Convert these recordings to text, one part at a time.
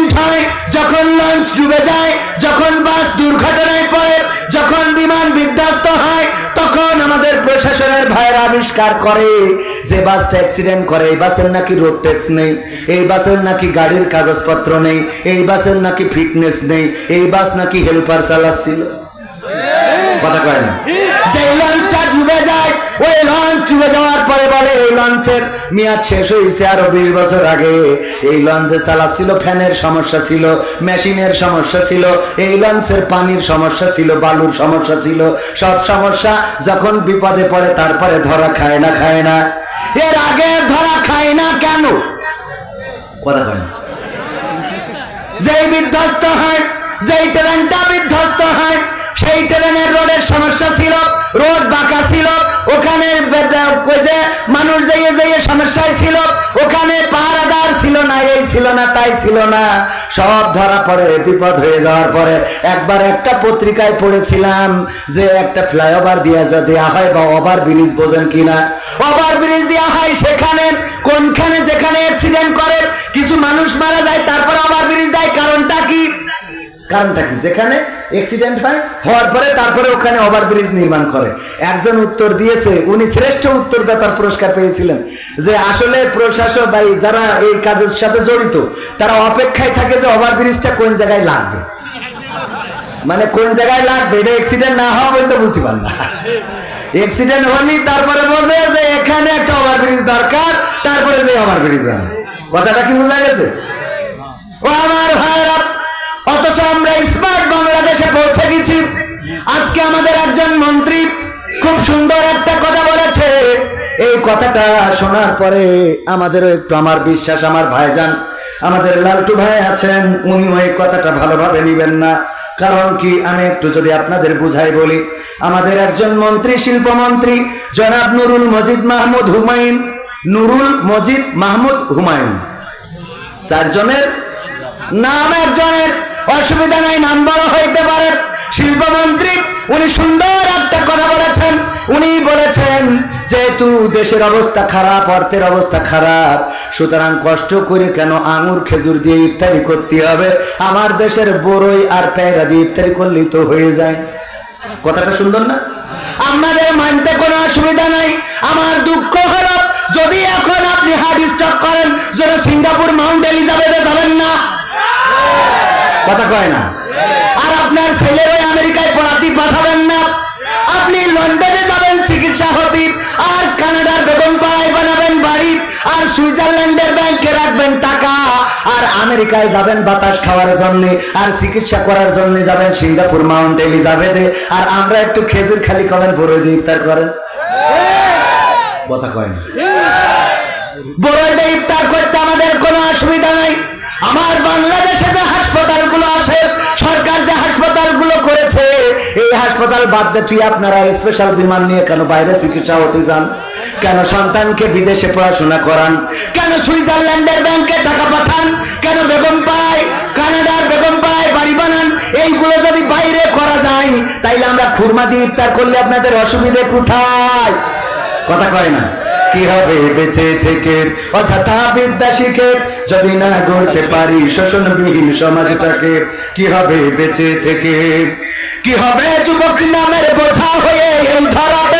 Accident হয় যখন launch ডুবে যায় যখন বাস দুর্ঘটনায় পড়ে যখন বিমান বিধ্বস্ত হয় তখন আমাদের প্রশাসনের ভাইয়েরা আবিষ্কার করে যে বাসটা অ্যাক্সিডেন্ট করে। এই বাসের নাকি রোড ট্যাক্স নেই এই বাসের নাকি গাড়ির কাগজপত্র নেই এই বাসের নাকি ফিটনেস নেই এই বাস নাকি হেল্পার চালাচ্ছিল। কথা কয় না? ডুবে যায়। ওই লঞ্চ ডুবে যাওয়ার পরে বলে, এই লঞ্চের মেয়াদ শেষ হয়েছে আরও বিশ বছর আগে। এই লঞ্চে চালাচ্ছিল ফ্যানের সমস্যা ছিল, মেশিনের সমস্যা ছিল, এই লঞ্চের পানির সমস্যা ছিল, বালুর সমস্যা ছিল। সব সমস্যা যখন বিপদে পড়ে, তারপরে ধরা খায় না খায় না। এর আগে ধরা খায় না কেন? কথা কয় না যেই বিধ্বস্ত হয়, যেই ট্রেনটা বিধ্বস্ত হয় সেই ট্রেনের রোডের সমস্যা ছিল, রোড বাঁকা ছিল, ওখানে মানুষ যেয়ে যেয়ে সমস্যায় ছিল, ওখানে পাহারাদার ছিল না, এই ছিল না, তাই ছিল না। সব ধরা পড়ে, বিপদ হয়ে যাওয়ার পরে একবার একটা পত্রিকায় পড়েছিলাম যে একটা ফ্লাইওভার দিয়ে দেওয়া হয় বা ওভার ব্রিজ বোঝেন কিনা ওভার ব্রিজ দেওয়া হয় সেখানে, কোনখানে যেখানে অ্যাক্সিডেন্ট করে, কিছু মানুষ মারা যায়, তারপরে ওভার ব্রিজ দেয়, কারণটা কি? কারণটা কি? যেখানে অ্যাক্সিডেন্ট হয়, হওয়ার পরে তারপরে ওখানে ওভার ব্রিজ নির্মাণ করে। একজন উত্তর দিয়েছে, উনি শ্রেষ্ঠ উত্তরদাতার পুরস্কার পেয়েছিলেন যে আসলে প্রশাসক বা যারা এই কাজের সাথে জড়িত, তারা অপেক্ষায় থাকে যে ওভার ব্রিজটা কোন জায়গায় লাগবে। মানে কোন জায়গায় লাগবে? এটা অ্যাক্সিডেন্ট না হওয়া বলতে বুঝতে পার না। অ্যাক্সিডেন্ট হলি তারপরে বোঝে যে এখানে একটা ওভারব্রিজ দরকার, তারপরে যে ওভারব্রিজ বানায় কথাটা কি বোঝা গেছে? ও আমার ভাইরা অথচ আমরা স্মার্ট বাংলাদেশে পৌঁছে গেছি। আজকে আমাদের একজন মন্ত্রী খুব সুন্দর একটা কথা বলেছে। এই কথাটা শোনার পরে আমাদেরও একটু আমার বিশ্বাস, আমার ভাইজান, আমাদের লালটু ভাই আছেন, উনিও এই কথাটা ভালোভাবে নিবেন না। কারণ কি, আমি একটু যদি আপনাদের বুঝাই বলি, আমাদের একজন মন্ত্রী, শিল্পমন্ত্রী, জনাব নুরুল মজিদ মাহমুদ হুমায়ুন, নুরুল মজিদ মাহমুদ হুমায়ুন। চারজনের নাম একজনের। অসুবিধা নাই নাম বড় হইতে পারে। শিল্পমন্ত্রী, উনি সুন্দর একটা কথা বলেছেন। উনি বলেছেন যেহেতু দেশের অবস্থা খারাপ, অর্থের অবস্থা খারাপ। সুতরাং কষ্ট করে কেন আঙুর, খেজুর দিয়ে ইফতারি করতে হবে? আমার দেশের বড়ই আর পেয়ারা দিয়ে ইফতারি করলেই তো হয়ে যায়। কথাটা সুন্দর না? আপনাদের মানতে কোনো অসুবিধা নাই। আমার দুঃখ হলো, যদি এখন আপনি হার্ট স্টক করেন, যেন সিঙ্গাপুর মাউন্ট এলিজাবেথে কথা কয় না? আর আপনার ছেলের ওই আমেরিকায় পড়াতে পাঠাবেন না। আপনি লন্ডনে যাবেন, চিকিৎসা হতে আর কানাডার বেগম পাড়ায় বানাবেন বাড়ি, আর সুইজারল্যান্ডের ব্যাংকে রাখবেন টাকা, আর আমেরিকায় যাবেন বাতাস খাওয়ার জন্য, আর চিকিৎসা করার জন্য যাবেন সিঙ্গাপুর মাউন্ট এলিজাবেথে, আর আমরা একটু খেজুর খালি খাবেন বড় দিয়ে ইফতার করেন। কথা কয় না? বড়ইটা ইফতার করতে আমাদের কোনো অসুবিধা নাই। আমার বাংলাদেশে হাসপাতাল বাদ দিয়ে তুই আপনারা স্পেশাল বিমান নিয়ে কেন বাইরে চিকিৎসা হতে যান? কেন সন্তানকে বিদেশে পড়াশোনা করান? কেন সুইজারল্যান্ডের ব্যাংকে টাকা পাঠান? কেন বেগম পায় কানাডার বেগম পায় বাড়ি বানান? এইগুলো যদি বাইরে করা যায়, তাইলে আমরা খুরমা দিয়ে ইফতার করলে আপনাদের অসুবিধে কোথায়? কথা কয় না। কি হবে বেঁচে থেকে? অযথা বিদ্যা শিখে যদি না গড়তে পারি শোষণবিহীন সমাজটাকে কি হবে বেঁচে থেকে? কি হবে যুবক নামের বোঝা হয়ে ধরাতে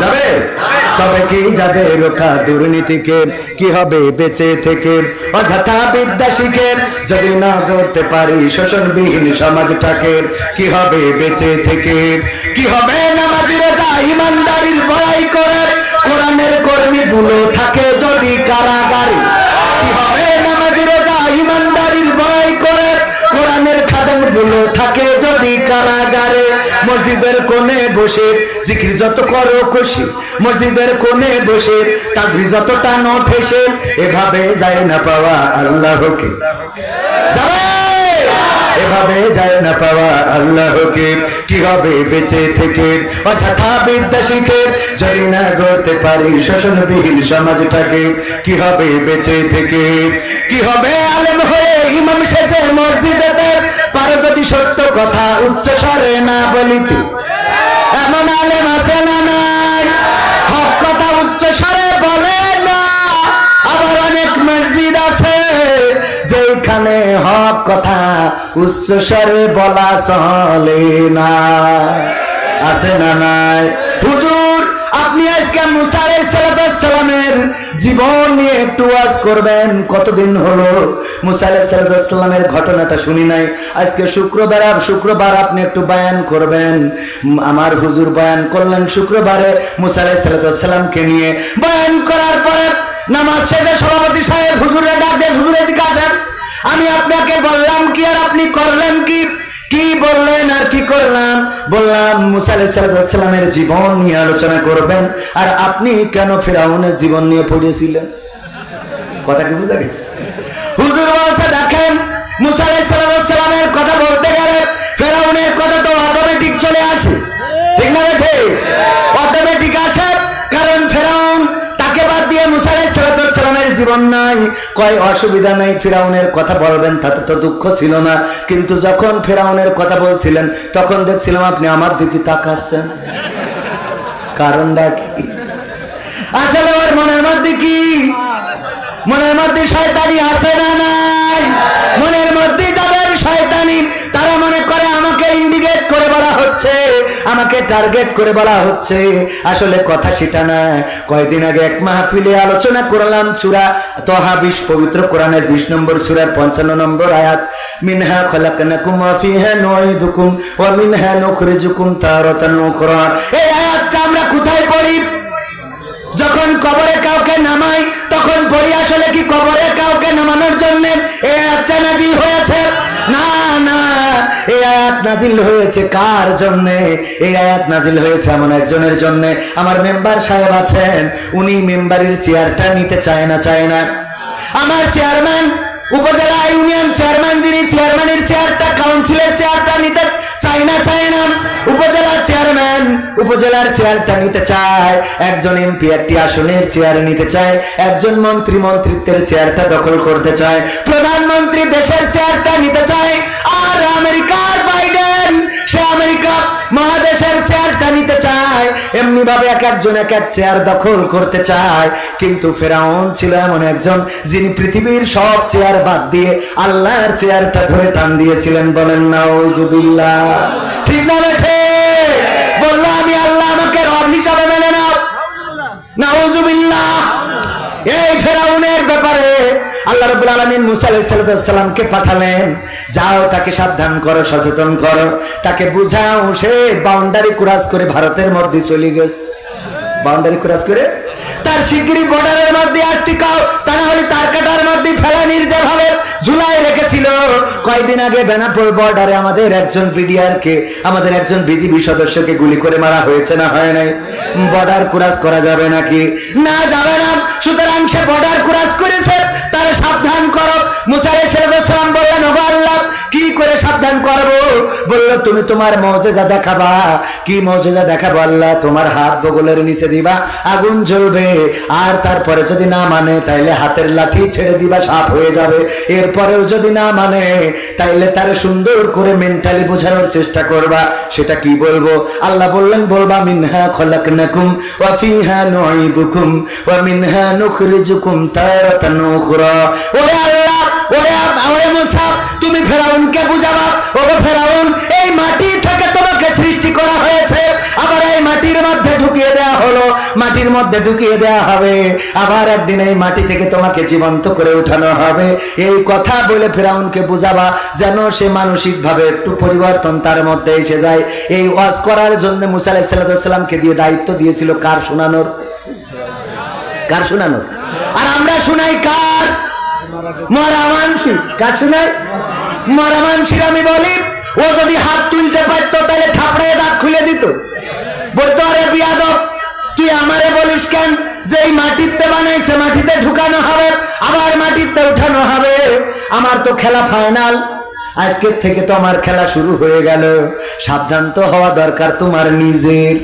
যাবে? তবে কি যাবে রোখা দুর্নীতিকে? কি হবে বেঁচে থেকে? অযথা বিদ্যা শিখে যদি না করতে পারি শোষণবিহীন সমাজটাকে, কি হবে বেঁচে থেকে? কি হবে নামাজিরা যা ইমানদারির বড়াই করে? গুলো থাকে যদি কারাগারে। কি হবে নামাজি রোজা, ইমানদারির ভয় করে? কোরআনের খাদেমগুলো থাকে মসজিদের কোণে বসে জিকির যত করো খুশি। মসজিদের কোণে বসে তাসবি যত টানো ঠেসে, এভাবে যায় না পাওয়া আল্লাহকে। এভাবে যায় না পাওয়া আল্লাহকে। কি হবে বেঁচে থেকে? অযথা বিদ্যা শিখে যদি না গড়তে পারি শোষণবিহীন সমাজটাকে, কি হবে বেঁচে থেকে? কি হবে আলেম হয়ে ইমাম সেজে মসজিদেতে পারো যদি সত্য কথা উচ্চ স্বরে বলিতে এমন আলেম আছে না নাই? হক কথা উচ্চ স্বরে অনেক আছে হক কথা বলা চলে না। আছে না নাই? হুজুর, আপনি আজকে মুসা সালামের জীবন নিয়ে একটু করবেন, কতদিন হলো? ঘটনাটা শুনি নাই। আজকে শুক্রবার শুক্রবার আপনি একটু বয়ান করবেন। আমার হুজুর করলেন শুক্রবারে নিয়ে। করার পরে নামাজ শেষে সভাপতি সাহেব হুজুরে ডাক দিয়ে হুজুরের দিকে আসেন। আমি আপনাকে বললাম কি, আর আপনি করলেন কি? কি বললেন আর কি করলাম? বললাম, মুসা আলাইসালামের জীবন নিয়ে আলোচনা করবেন, আর আপনি কেন ফেরাউনের জীবন নিয়ে পড়েছিলেন? কথা কি বুঝা গেছে? হুজুর বলছে, দেখেন, মুসা আলাইসালামের কথা বলতে গেলে ফেরাউনের জীবন নাই। কয় অসুবিধা নাই, ফেরাউনের কথা বলবেন, তাতে তো দুঃখ ছিল না। কিন্তু যখন ফেরাউনের কথা বলছিলেন, তখন দেখছিলাম আপনি আমার দিকে তাকাচ্ছেন। কারণটা কি? আসলে ওর মনের মধ্যে কি? মনের মধ্যে শয়তানি আছে না নাই? মনের মধ্যে আমাকে টার্গেট করে বলা হচ্ছে। আসলে কথা সেটা না। কয়েকদিন আগে এক মাহফিলে আলোচনা করলাম সুরা তহা বিশ, পবিত্র কোরআনের বিশ নম্বর সুরার পঞ্চান্ন নম্বর আয়াত। মিনহা খলাকনাকুম ওয়া ফিহা নুঈদুকুম ওয়া মিনহা নুখরিজুকুম তারাতান উখরা। এই আয়াতটা আমরা কোথায় পড়ি? যখন কবরে কাউকে নামাই, তখন পড়ি আসলে কি কবরে কাউকে নামানোর জন্য? এই আয়াতটা নাজিল হয়েছে। না এই আয়াত নাজিল হয়েছে কার জন্য? এই আয়াত নাজিল হয়েছে এমন একজনের জন্য। আমার মেম্বার সাহেব আছেন, উনি মেম্বারের চেয়ারটা নিতে চায় না চায় না। আমার চেয়ারম্যান, উপজেলা ইউনিয়ন চেয়ারম্যান যিনি চেয়ারম্যানের চেয়ারটা, কাউন্সিলের চেয়ারটা নিতে চায় না চায় না। উপজেলা চেয়ারম্যান উপজেলার চেয়ারটা নিতে চায়। একজন এমপি, একটি আসনের চেয়ার নিতে চায়। একজন মন্ত্রী, মন্ত্রিত্বের চেয়ারটা দখল করতে চায়। প্রধানমন্ত্রী দেশের চেয়ারটা নিতে চায়। আর বাইডেন সে আমেরিকা মহাদেশের চেয়ারটা নিতে চায়। এমনি ভাবে এক একজন এক এক চেয়ার দখল করতে চায়। কিন্তু ফেরাউন ছিল এমন একজন যিনি পৃথিবীর সব চেয়ার বাদ দিয়ে আল্লাহর চেয়ারটা ধরে টান দিয়েছিলেন বলেন নাউজুবিল্লাহ। ঠিক না বেঠে বলল আমি আল্লাহ আমাকে রব হিসাবে মেনে নাও। নাউজুবিল্লাহ। এই ফেরাউনের ব্যাপারে আল্লাহ রাব্বুল আলামিন মুসা আলাইহিস সালামকে পাঠালেন, যাও, তাকে সাবধান করো, সচেতন করো। তাকে বুঝাও, সে বাউন্ডারি ক্রস করে ভারতের মধ্যে চলে গেছে। বাউন্ডারি ক্রস করে? তার শিগগিরই বর্ডারের মধ্যে আসতে কাও, তা না হলে তার কাটার মধ্যে ফেলানির যেভাবে ঝুলাই রেখেছিল। কয়দিন আগে বেনাপুর বর্ডারে আমাদের একজন বিডিআর কে আমাদের একজন বিজিবি সদস্যকে গুলি করে মারা হয়েছে, না হয় নাই? বর্ডার ক্রস করা যাবে নাকি? না, যাবে না। সুতরাং সে বর্ডার ক্রস করেছে। সাবধান করো। মুসারে সালাম বললেন ওগো আল্লাহ করে সাবধান করব। বলল, তুমি তোমার মজেজা দেখাবা। কি মজেজা দেখাবো আল্লাহ? তোমার হাত বগলের নিচে দিবা, আগুন জ্বলবে। আর তারপরে যদি না মানে তাইলে হাতের লাঠি ছেড়ে দিবা সাপ হয়ে যাবে। এরপরেও যদি না মানে তাইলে তার সুন্দর করে মেন্টালি বোঝানোর চেষ্টা করবা। সেটা কি বলব? আল্লাহ বললেন, বলবা, মিনহা খলাকনাকুম ওয়া ফিহা নুঈদুকুম ওয়া মিনহা নুখরিজুকুম তারাতান উখরা। ওরে আল্লাহ, ওরে ওরে মুসা তুমি ফেরাউনকে বুঝাবা? ওগো ফেরাউন, এই মাটি থেকে তোমাকে সৃষ্টি করা হয়েছে। আবার এই মাটির মধ্যে ঢুকিয়ে দেওয়া হলো। মাটির মধ্যে ঢুকিয়ে দেওয়া হবে। আবার একদিন এই মাটি থেকে তোমাকে জীবন্ত করে উঠানো হবে। এই কথা বলে ফেরাউনকে বুঝাবা, যেন সে মানসিক ভাবে একটু পরিবর্তন তার মধ্যে এসে যায়। এই ওয়াজ করার জন্য মুসা আলাইহিস সালামকে দিয়ে দায়িত্ব দিয়েছিল কার শোনানোর? কার শোনানোর? আর আমরা শোনাই কার? মরা মানসি কার শোনাই মরা মানসির আমি বলি, ও যদি হাত তুলতে পারতো তাহলে থাপড়ায় দাঁত খুলে দিত। বলতো, আরে বিয়াদব, তুই আমারে বলিস কেন যে এই মাটিতে বানাইছে? মাটিতে ঢুকানো হবে, আবার মাটিতে উঠানো হবে। আমার তো খেলা ফাইনাল আজকের থেকে তো আমার খেলা শুরু হয়ে গেল। সাবধান তো হওয়া দরকার তোমার নিজের।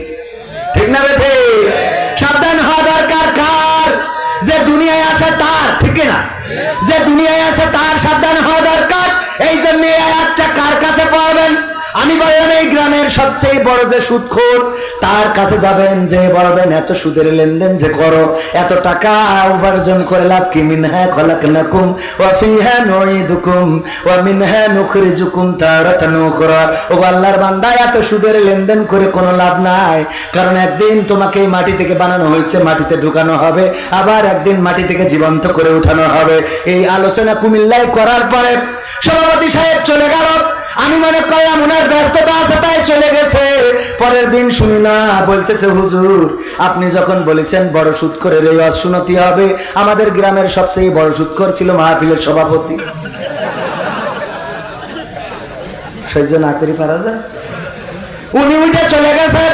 ঠিক না বেঠে? সাবধান হওয়া দরকার কার? যে দুনিয়ায় আছে তার, ঠিক না? যে দুনিয়ায় আছে তার সাবধান হওয়া দরকার। এই জন্য আয়াতটা কার কাছে আমি বললাম এই গ্রামের সবচেয়ে বড় যে সুদখোর, তার কাছে যাবেন যে বলবেন, এত সুদের লেনদেন যে করো, এত টাকা উপার্জন করে লাভ কি? মিনহা খলাকনাকুম ওয়া ফিহা নুইদুকুম ওয়া মিনহা নুখরিজুকুম তারাতান উখরা। ও আল্লাহর বান্দা, এত সুদের লেনদেন করে কোনো লাভ নাই, কারণ একদিন তোমাকে এই মাটি থেকে বানানো হয়েছে, মাটিতে ঢুকানো হবে, আবার একদিন মাটি থেকে জীবন্ত করে উঠানো হবে। এই আলোচনা কুমিল্লায় করার পরে সভাপতি সাহেব চলে গেল। আমি মনে করলাম ওনার ব্যস্ততা আছে, তাই চলে গেছে। পরের দিন শুনি, না, বলতেছে হুজুর, আপনি যখন বলেছেন বড় সুদ করে অশুনতি হবে, আমাদের গ্রামের সবচেয়ে বড় সুদকর ছিল মাহফিলের সভাপতি। সহ্য না করি, পারা যায়। উনি উঠে চলে গেছে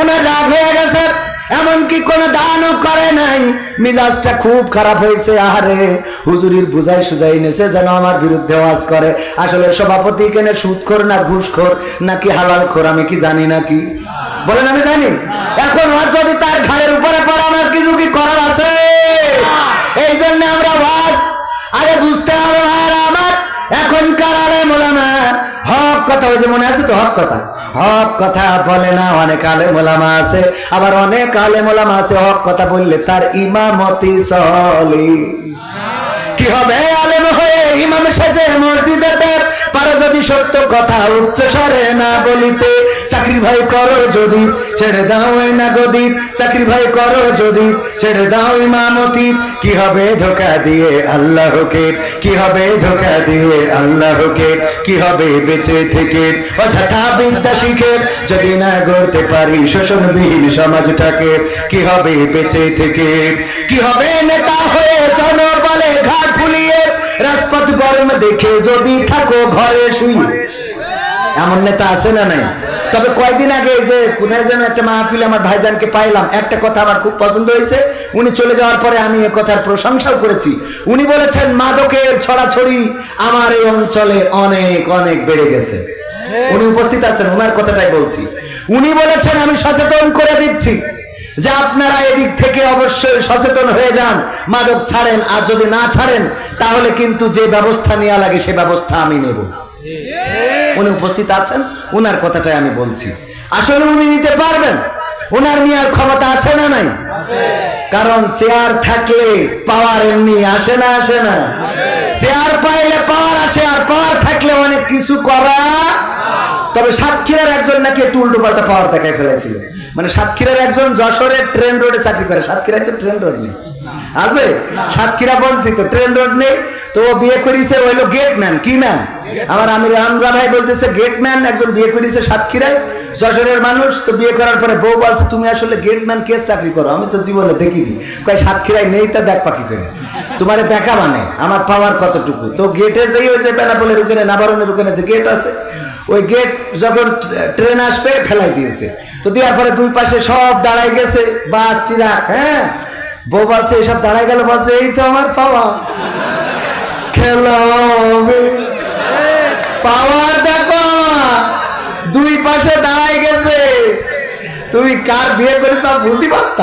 ওনার রাগ হয়ে গেছে। এমনকি কোন দানও করে নাই। মিজাজটা খুব খারাপ হয়েছে, আহারে। হুজুরির বুঝাই সুজাই নেছে যেন আমার বিরুদ্ধে ওয়াজ করে। আসলে সভাপতি কেনে সুদখোর না ঘুষখোর, নাকি হালাল খোর, আমি কি জানি নাকি বলেন, আমি জানি। এখন ওর যদি তার ঘাড়ের উপরে পড়ে, আমার কিছু কি করার আছে? এই জন্য আমরা ওয়াজ আরে বুঝতে হবে আমার এখনকার আলে মোলামা হক কথা ওই যে মনে আছে তো, হক কথা? হক কথা বলে না, অনেক আলে মোলামা আছে। আবার অনেক আলে মোলামা আছে, হক কথা বললে তার ইমামতি সলি কি হবে? আলেম হয়ে ইমাম সাজে মসজিদে তার। পারো যদি সত্য কথা উচ্চ স্বরে না বলিতে। চাকরি ভাই করো যদি, ছেড়ে দাও না গদি চাকরি ভাই করো যদি, ছেড়ে দাও ইমামতি কি হবে ধোকা দিয়ে আল্লাহকে? কি হবে ধোকা দিয়ে আল্লাহকে? কি হবে বেঁচে থেকে? অযথা বিদ্যা শিখে যদি না গড়তে পারি শোষণবিহীন সমাজটাকে, কি হবে বেঁচে থেকে? কি হবে নেতা হয়ে জনবলে ঘাট ফুলিয়ে, রাজপথ গরম দেখে যদি থাকো ঘরে শুয়ে। এমন নেতা আছে না নাই? তবে কয়দিন আগে যে কোথায় যেন একটা মাহফিলে আমার ভাইজানকে পাইলাম, একটা কথা আমার খুব পছন্দ হয়েছে। উনি চলে যাওয়ার পরে আমি এ কথার প্রশংসাও করেছি। উনি বলেছেন, মাদকের ছড়াছড়ি আমার এই অঞ্চলে অনেক অনেক বেড়ে গেছে। উনি উপস্থিত আছেন ওনার কথাটাই বলছি। উনি বলেছেন, আমি সচেতন করে দিচ্ছি যে আপনারা এদিক থেকে অবশ্যই সচেতন হয়ে যান। মাদক ছাড়েন, আর যদি না ছাড়েন, তাহলে কিন্তু যে ব্যবস্থা নেওয়া লাগে, সে ব্যবস্থা আমি নেব। উনি উপস্থিত আছেন ওনার কথাটাই আমি বলছি। আসলে উনি নিতে পারবেন। ওনার নেওয়ার ক্ষমতা আছে না নাই? কারণ চেয়ার থাকলে পাওয়ার এমনি আসে না আসে না। চেয়ার পাইলে পাওয়ার আসে, আর পাওয়ার থাকলে অনেক কিছু করা তবে সাতক্ষীরার একজন নাকি একটু উল্টো পাল্টা পাওয়ার দেখায় ফেলেছিল। মানে সাতক্ষীরার একজন যশোরের ট্রেন রোডে চাকরি করে। সাতক্ষীরায় তো ট্রেন রোড নেই। আছে? সাতক্ষীরা ট্রেন রোড নেই তো বিয়ে করিছে হইল কি ম্যান আমার আমির হামজা ভাই বলতেছে একজন বিয়ে করিছে সাতক্ষীরায় যশোরের মানুষ তো বিয়ে করার পরে বউ বলছে তুমি আসলে চাকরি করো? আমি তো জীবনে দেখিনি। কয় সাতক্ষীরায় নেই তা দেখ পাখি করে। তোমারে দেখা মানে আমার পাওয়ার কতটুকু? তো গেটে যেই ওই যে বেনাপোলের ওখানে নাবারণের ওখানে যে গেট আছে ওই গেট যখন ট্রেন আসবে ফেলাই দিয়েছে। তো দেওয়ার পরে দুই পাশে সব দাঁড়াই গেছে বাস ট্রাক হ্যাঁ? বউ বাসে এসব দাঁড়ায় গেল বাসে এই তো আমার পাওয়া। খেলা হবে। পাওয়ার দেখো দুই পাশে দাঁড়ায় গেছে। তুমি কার বিয়ে করে সব বুঝতে পারছ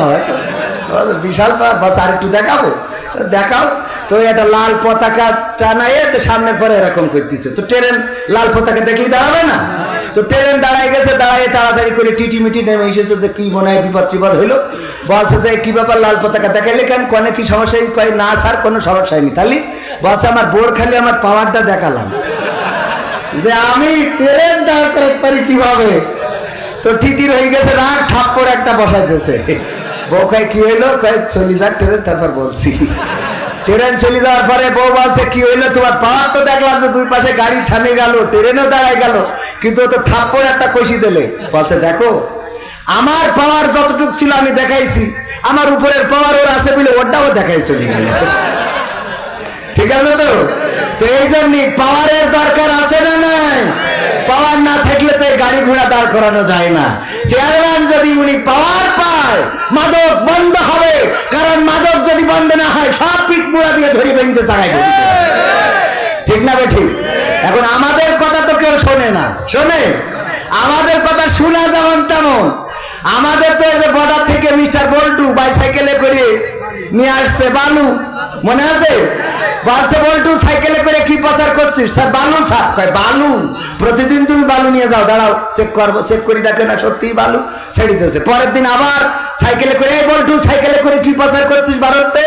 বিশাল বাস আর একটু দেখাবো? দেখাও। তো এটা লাল পতাকা টানাইয়ে তো সামনের পরে এরকম করতেছে। তো ট্রেন লাল পতাকা দেখলে দাঁড়াবে না? তো ট্রেন দাঁড়াই গেছে দাঁড়াই তাড়াতাড়ি করে টিটি মিটি নেমে এসেছে যে কি মনে হয় বিপদ টিপদ হইল। বলছে যে, কি ব্যাপার লাল পতাকা দেখাইলে কেন? কনে কি সমস্যা? এই কয়, না স্যার, কোনো সমস্যা হয়নি তাহলে। বলছে, আমার বোর খালি আমার পাওয়ারটা দেখালাম। যে, আমি ট্রেন দাঁড় করাতে পারি কীভাবে? তো টিটির হয়ে গেছে রাগ, থাপ্পড় একটা বসাইতেছে। বউ কি হইল? যাক ট্রেন, তারপর বলছি। ট্রেন যাওয়ার পরে বউ বলছে, কি হইল? তোমার পাওয়ার তো দেখলাম যে দুই পাশে গাড়ি থামে গেল, ট্রেনও দাঁড়ায় গেল, কিন্তু তো একটা কষি দিলে। বলছে, দেখো, আমার পাওয়ার যতটুকু ছিল আমি দেখাইছি, আমার উপরের পাওয়ার ওর আছে বলে ওটাও দেখাই চলে গেল ঠিক আছে তো? তো এই জন্য পাওয়ারের দরকার আছে না নাই? পাওয়ার না ঘোড়া দাঁড় করানো যায় না। চেয়ারম্যান যদি উনি পাওয়ার পায়, মাদক বন্ধ হবে। কারণ মাদক যদি বন্ধ না হয়, সব পিঠ মুড়া দিয়ে ধরি বেঁধতে চাগাই ঠিক না বে ঠিক? এখন আমাদের কথা তো কেউ শোনে না। শোনে? আমাদের কথা শোনা যেমন তেমন। আমাদের তো এই যে বর্ডার থেকে মিস্টার বল্টু বাইসাইকেলে করে নিয়ে আসছে বালু। মনে আছে? বলছে বল্টু সাইকেলে করে কি প্রচার করছিস? স্যার বালু স্যার। কয় বালু প্রতিদিন তুমি বালু নিয়ে যাও, দাঁড়াও চেক করব চেক করি দেখে না সত্যি বালু? ছেড়ে দিতেছে। পরের দিন আবার সাইকেলে করে, এই বল্টু, সাইকেলে করে কি প্রচার করছিস ভারতে?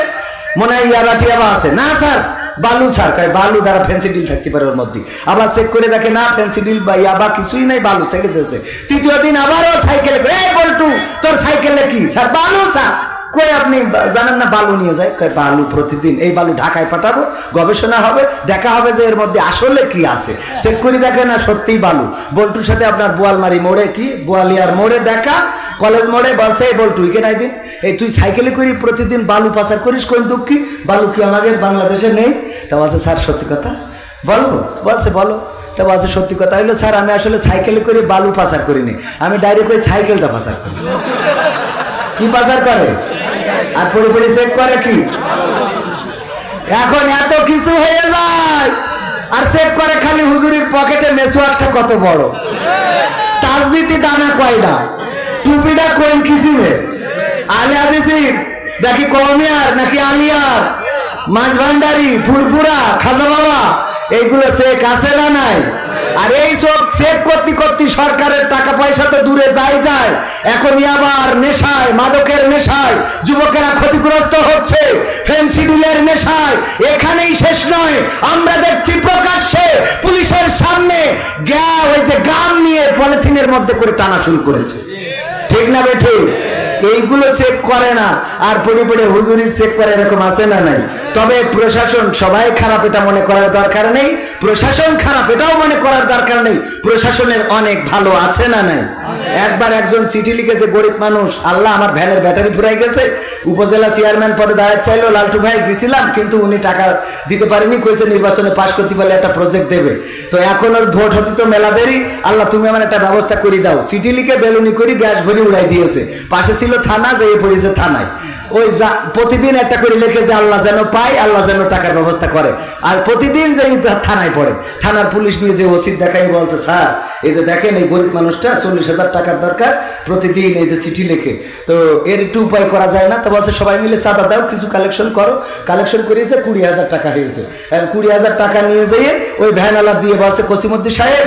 মনে হয় ইয়াবা টিয়াবা আছে। না, স্যার, বালু, স্যার। কয়, বালু দ্বারা ফেন্সি ডিল থাকতে পারে ওর মধ্যে। আবার চেক করে দেখে না ফেন্সি ডিল বা ইয়াবা কিছুই নাই, বালু ছেড়ে দিতেছে। তৃতীয় দিন আবারও সাইকেলে করে, এই বল্টু, তোর সাইকেলে কি? স্যার, বালু, স্যার। কই আপনি জানেন না, বালু নিয়ে যায় কয় বালু প্রতিদিন, এই বালু ঢাকায় পাঠাবো, গবেষণা হবে, দেখা হবে যে এর মধ্যে আসলে কি আছে। চেক করে দেখে না, সত্যিই বালু। বল্টুর সাথে আপনার বোয়ালমারি মোড়ে কি? বোয়ালিয়ার মোড়ে দেখা, কলেজ মোড়ে বলছে, এই বল্টু কে নাই দিন। এই তুই সাইকেলে করি প্রতিদিন বালু পাচার করিস, কোন দুঃখী? বালু কি আমাদের বাংলাদেশে নেই? তা বলছে, স্যার, সত্যি কথা। বলব? বলছে, বলো। তা বলছে, সত্যি কথা হইল, স্যার, আমি আসলে সাইকেলে করে বালু পাচার করিনি। আমি ডাইরেক্ট ওই সাইকেলটা পাচার করি। কি পাচার করে? আর পুরোপুরি চেক করে কি? এখন এত কিছু হয়ে যায়, আর চেক করে খালি হুজুরির পকেটে মেসোয়ারটা কত বড়। তাজবিতি দানা কয়টা টুপিটা কোন কিসিমে? আলিয়া দিছি নাকি কমিয়ার নাকি আলিয়ার? মাছ ভান্ডারি, ফুরফুরা, খাজা বাবা, এইগুলো চেক আছে না নাই? আর এই সব চেক করতে করতে সরকারের টাকা পয়সা তো দূরে যায় যায়। এখনই আবার নেশায়, মাদকের নেশায়, যুবকেরা ক্ষতিগ্রস্ত হচ্ছে ফেন্সিডিলের নেশায়। এখানেই শেষ নয়, আমরা দেখছি প্রকাশ্যে পুলিশের সামনে গ্যা, ওই যে গাম নিয়ে পলিথিনের মধ্যে করে টানা শুরু করেছে। ঠিক না বেঠে? এইগুলো চেক করে না। আর পড়ে হুজুরি চেক করে এরকম আছে না নাই? তবে প্রশাসন সবাই খারাপ এটা মনে করার দরকার নেই। প্রশাসন খারাপ এটাও মনে করার দরকার নেই। প্রশাসনের অনেক ভালো আছে না নাই? একবার একজন চিঠি লিখেছে, গরিব মানুষ, আল্লাহ আমার ভ্যানের ব্যাটারি ফুরাই গেছে। উপজেলা চেয়ারম্যান পদে দাঁড়াতে চাইলো, লালটু ভাই গেছিলাম, কিন্তু উনি টাকা দিতে পারেনি, কইছে নির্বাচনে পাশ করতে পারলে একটা প্রজেক্ট দেবে। তো এখন ওর ভোট হতে তো মেলা দেরি, আল্লাহ তুমি আমার একটা ব্যবস্থা করে দাও। চিঠি লিখে বেলুনি করে, গ্যাস ভরি উড়াই দিয়েছে। পাশে ছিল থানা, যে পড়েছে থানায়। ওই প্রতিদিন একটা করে লিখে যে আল্লাহ যেন পায়, আল্লাহ যেন টাকার ব্যবস্থা করে। আর প্রতিদিন যে থানায় পড়ে। থানার পুলিশ নিয়ে যে ওসিদ দেখাই বলছে, স্যার, এই যে দেখেন এই গরিব মানুষটা চল্লিশ হাজার টাকার দরকার, প্রতিদিন এই যে চিঠি লেখে। তো এর একটু উপায় করা যায় না তো বলছে সবাই মিলে চাঁদা দাও, কিছু কালেকশন করো। কালেকশন করিয়েছে, কুড়ি হাজার টাকা হয়েছে। কুড়ি হাজার টাকা নিয়ে যেয়ে ওই ভ্যানওয়ালা দিয়ে বলছে কসিমুদ্দি সাহেব,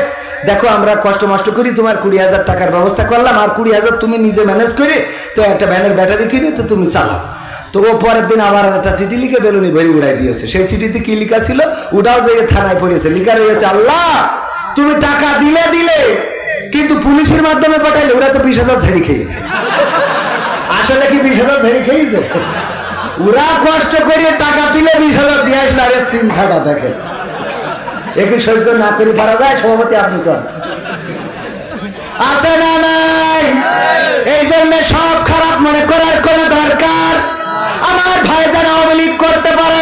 দেখো আমরা কষ্ট মষ্ট করি, তোমার কুড়ি হাজার টাকার ব্যবস্থা করলাম, আর কুড়ি হাজার তুমি নিজে ম্যানেজ করে, তো একটা ভ্যানের ব্যাটারি কিনে, তো তুমি চালাও। তো ও পরের দিন আবার একটা চিঠি লিখে বেলুনি ভরি উড়াই দিয়েছে। সেই চিঠিতে কি লিখা ছিল? ওটাও যে থানায় পড়েছে। লিখা রয়েছে, আল্লাহ, তুমি টাকা দিলে দিলে, কিন্তু পুলিশের মাধ্যমে পাঠাইলে, ওরা তো বিশ হাজার ছেড়ে খেয়েছে। আসলে কি বিশ হাজার ঝেড়ি খেয়েছে? ওরা কষ্ট করে টাকা তুলে বিশ হাজার দিয়ে আসলে, আরে সিং ছাড়া দেখে একটু সহ্য না করে পারা যায় সভাপতি আপনি কর আছে না নাই? এই জন্য সব খারাপ মনে করার কোনো দরকার। আমার ভাই যেন আওয়ামী করতে পারে,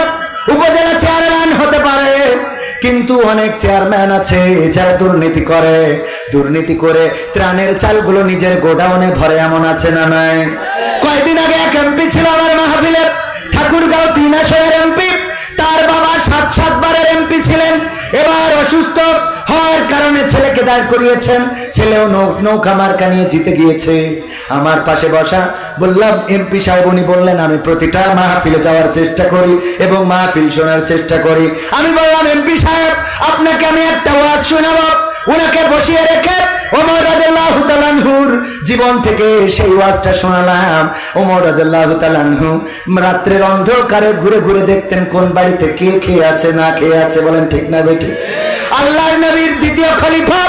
উপজেলা চেয়ারম্যান হতে পারে। কিন্তু অনেক চেয়ারম্যান আছে যারা দুর্নীতি করে। দুর্নীতি করে ত্রাণের চালগুলো নিজের গোডাউনে ভরে, এমন আছে না নাই? কয়েকদিন আগে এক এমপি ছিল আমার মাহফিলের, ঠাকুরগাঁও তিন আসনের এমপি। তার বাবা সাত সাতবারের এমপি ছিলেন। এবার অসুস্থ দাঁড় করিয়েছেন, ছেলেও নৌকা মার্কা নিয়ে জিতে গিয়েছে। আমার পাশে বসা বললাম, এমপি সাহেব উনি বললেন, আমি প্রতিটা মাহফিলে যাওয়ার চেষ্টা করি এবং মাহফিল শোনার চেষ্টা করি। আমি বললাম, এমপি সাহেব, আপনাকে আমি একটা ওয়াজ শোনাবো। ওনাকে বসিয়ে রেখে ওমর তালানহুর জীবন থেকে সেই ওয়াজটা শোনালাম। ওমর রাদিয়াল্লাহু তালানহু রাত্রের অন্ধকারে ঘুরে ঘুরে দেখতেন কোন বাড়িতে কে খেয়ে আছে, না খেয়ে আছে, বলেন ঠিক না বেটি আল্লাহ নবীর দ্বিতীয় খলিফা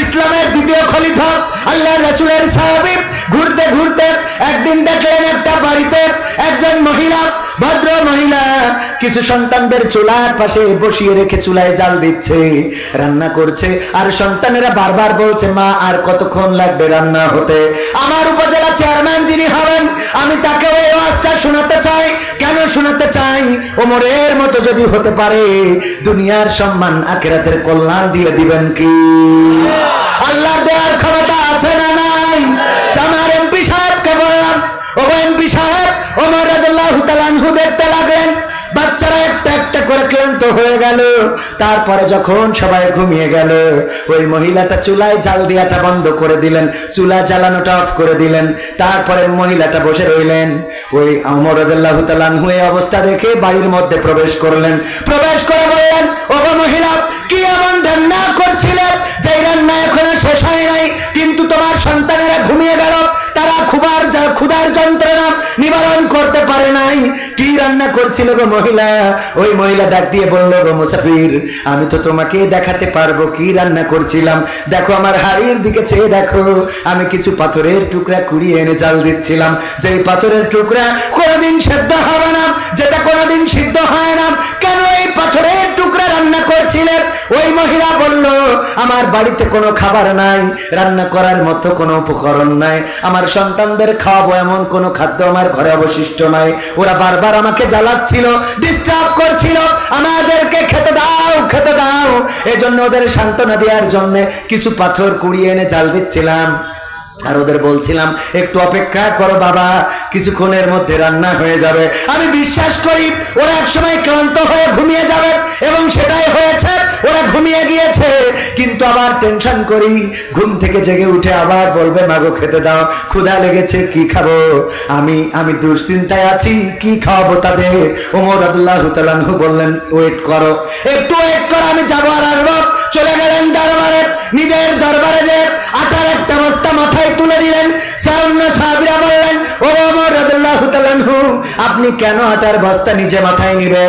ইসলামের দ্বিতীয় খলিফা আল্লাহ রাসূলের সাহাবী। ঘুরতে ঘুরতে একদিন দেখলেন একটা বাড়িতে একজন মহিলা, ভদ্র মহিলা, কিছু সন্তানদের চুলার পাশে বসিয়ে রেখে চুলায় জাল দিচ্ছে, রান্না করছে, আর সন্তানেরা বারবার বলছে, মা, আর কতক্ষণ লাগবে রান্না হতে? আমার উপজেলা চেয়ারম্যান যিনি হবেন, আমি তাকে শোনাতে চাই? কেন শোনাতে চাই? ওমরের মতো যদি হতে পারে, দুনিয়ার সম্মান আখেরাতের কল্যাণ দিয়ে দিবেন কি? আল্লাহ দেওয়ার ক্ষমতা আছে না নাই? ক্লান্ত হয়ে গেল। তারপরে যখন সবাই ঘুমিয়ে গেল, ওই মহিলাটা চুলায় জাল দিয়াটা বন্ধ করে দিলেন, চুলা জ্বালানোটা অফ করে দিলেন। তারপরে মহিলাটা বসে রইলেন। ওই অমর আনহু এই অবস্থা দেখে বাড়ির মধ্যে প্রবেশ করলেন। প্রবেশ করে বললেন ও মহিলা, কি এমন রান্না করছিলেন যে রান্না এখনও শেষ হয় নাই, কিন্তু তোমার সন্তানেরা ঘুমিয়ে গেল। তারা খুবার ক্ষুধার যন্ত্রণা পারে নাই কি রান্না করছিল গো মহিলা? ওই মহিলা ডাক দিয়ে বলল, গো মুসাফির, আমি তো তোমাকে দেখাতে পারব কি রান্না করছিলাম। দেখো আমার হাড়ির দিকে চেয়ে দেখো, আমি কিছু পাথরের টুকরা কুড়িয়ে এনে জাল দিচ্ছিলাম। সেই পাথরের টুকরা কোনোদিন সেদ্ধ হবে না, যেটা কোনোদিন সিদ্ধ হয় না, কেন এই পাথরের টুকরা রান্না করছিলেন ওই মহিলা বলল, আমার বাড়িতে কোনো খাবার নাই, রান্না করার মতো কোনো উপকরণ নাই। আমার সন্তানদের খাওয়াবো এমন কোনো খাদ্য আমার ঘরে অবশিষ্ট নাই। ওরা বারবার আমাকে জ্বালাচ্ছিল ডিস্টার্ব করছিল, আমাদেরকে খেতে দাও খেতে দাও। এজন্য ওদের সান্ত্বনা দেওয়ার জন্য কিছু পাথর কুড়িয়ে এনে জাল দিচ্ছিলাম। আর ওদের বলছিলাম, একটু অপেক্ষা করো বাবা, কিছুক্ষণের মধ্যে রান্না হয়ে যাবে। আমি বিশ্বাস করি, ওরা একসময় ক্লান্ত হয়ে ঘুমিয়ে যাবে, এবং সেটাই হয়েছে, ওরা ঘুমিয়ে গিয়েছে। কিন্তু আবার টেনশন করি, ঘুম থেকে জেগে উঠে আবার বলবে, মাগো, খেতে দাও, ক্ষুধা লেগেছে, কি খাব? আমি আমি দুশ্চিন্তায় আছি, কি খাওয়াবো তাদের? ওমর আদুল্লাহ তালানহু বললেন, ওয়েট করো, একটু ওয়েট করো, আমি যাব আর আসব। চলে গেলেন দরবারে, নিজের দরবারে যে আপনি কেন আটার বস্তা নিজে মাথায় নিবেন?